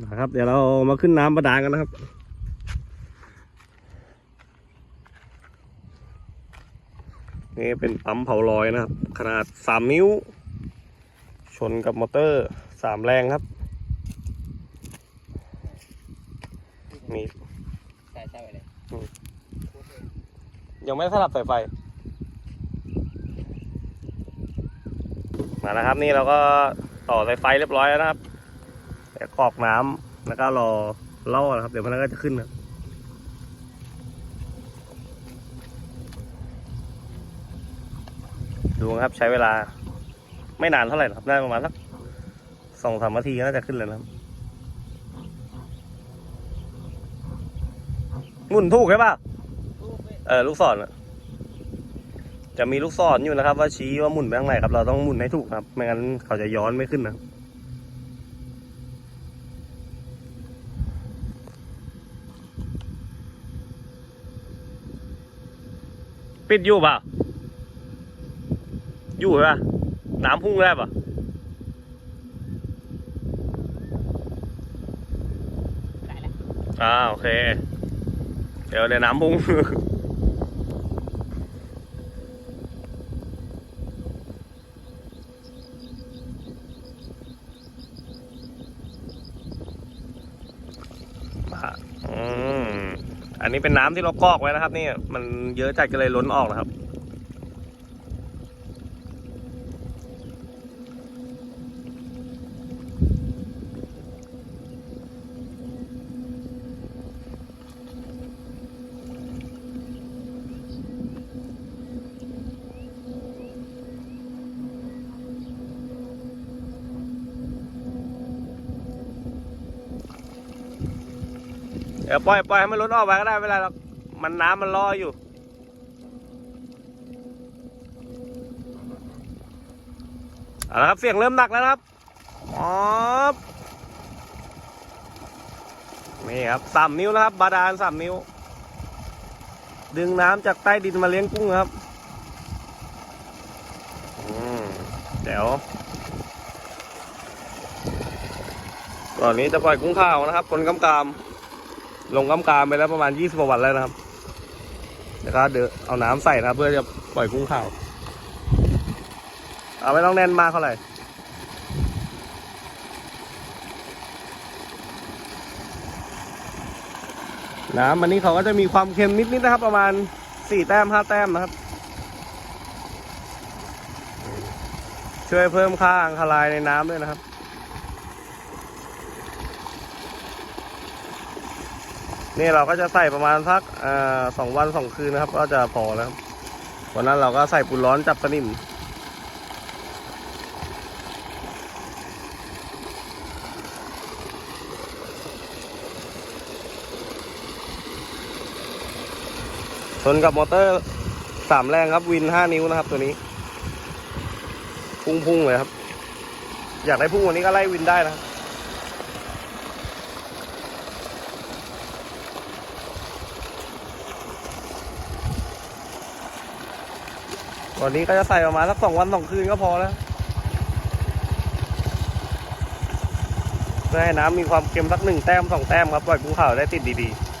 นะครับ เดี๋ยวเรามาขึ้นน้ำบาดาลกันนะครับนี่เป็นปั๊มเผาลอยนะครับ ขนาดสามนิ้ว ชนกับมอเตอร์สามแรงครับนี่ใช่ใช่ไปเลยยังไม่ได้สลับสายไฟ มาแล้วครับนี่เราก็ต่อสายไฟเรียบร้อยแล้วนะครับ เดี๋ยวกรอกน้ำแล้วก็รอล่อนะครับ เดี๋ยวมันก็จะขึ้นนะดูนะครับใช้เวลา ไม่นานเท่าไหร่หรอกครับได้ประมาณสักสองสามนาทีก็น่าจะขึ้นแล้วนะครับหมุนถูกใช่ปะเออลูกศรอะจะมีลูกศรอยู่นะครับ ว่าชี้ว่าหมุนไปทางไหนครับ เราต้องหมุนให้ถูกครับ ไม่งั้นเขาจะย้อนไม่ขึ้นนะ ปิดอยู่เปล่า อยู่ใช่ปะน้ำพุ่งแล้วปะได้แล้วอ่าโอเค เดี๋ยวเดี๋ยวน้ำพุ่ง นนี้เป็นน้ำที่เรากอกไว้นะครับ นี่มันเยอะจัดก็เลยล้นออกนะครับ ดี๋ยวปล่อยปล่อยให้มันล้นออกไปก็ได้เป็นไรหรอกมันน้ำมันรออยู่ เอาละครับเสียงเริ่มหนักแล้วครับอ๋อนี่ครับสามนิ้วนะครับ บาดาลสามนิ้ว ดึงน้ำจากใต้ดินมาเลี้ยงกุ้งครับเดี๋ยวตอนนี้จะปล่อยกุ้งขาวนะครับ คนกำกาม ลงกำกามไปแล้วประมาณ 20กว่าวันแล้วนะครับแล้วก็เดือเอาน้ำใส่นะครับ เพื่อจะปล่อยกุ้งขาวเอาไม่ต้องแน่นมากเท่าไหร่น้ำอันนี้เขาก็จะมีความเค็มนิดๆนะครับ ประมาณสี่แต้มห้าแต้มนะครับ ช่วยเพิ่มค่าอังคารายในน้ำด้วยนะครับ นี่เราก็จะใส่ประมาณสักสองวันสองคืนนะครับ ก็จะพอแล้วครับวันนั้นเราก็ใส่ปูนร้อนจับสนิมชนกับมอเตอร์สามแรงครับวินห้านิ้วนะครับตัวนี้ พุ่งๆเลยครับ อยากได้พุ่งวันนี้ก็ไล่วินได้นะครับ วันนี้ก็จะใส่ประมาณสักสองวันสองคืนก็พอแล้วเพื่อให้น้ำมีความเค็มสักหนึ่งแต้มสองแต้มครับปล่อยกุ้งขาได้ติดดีๆ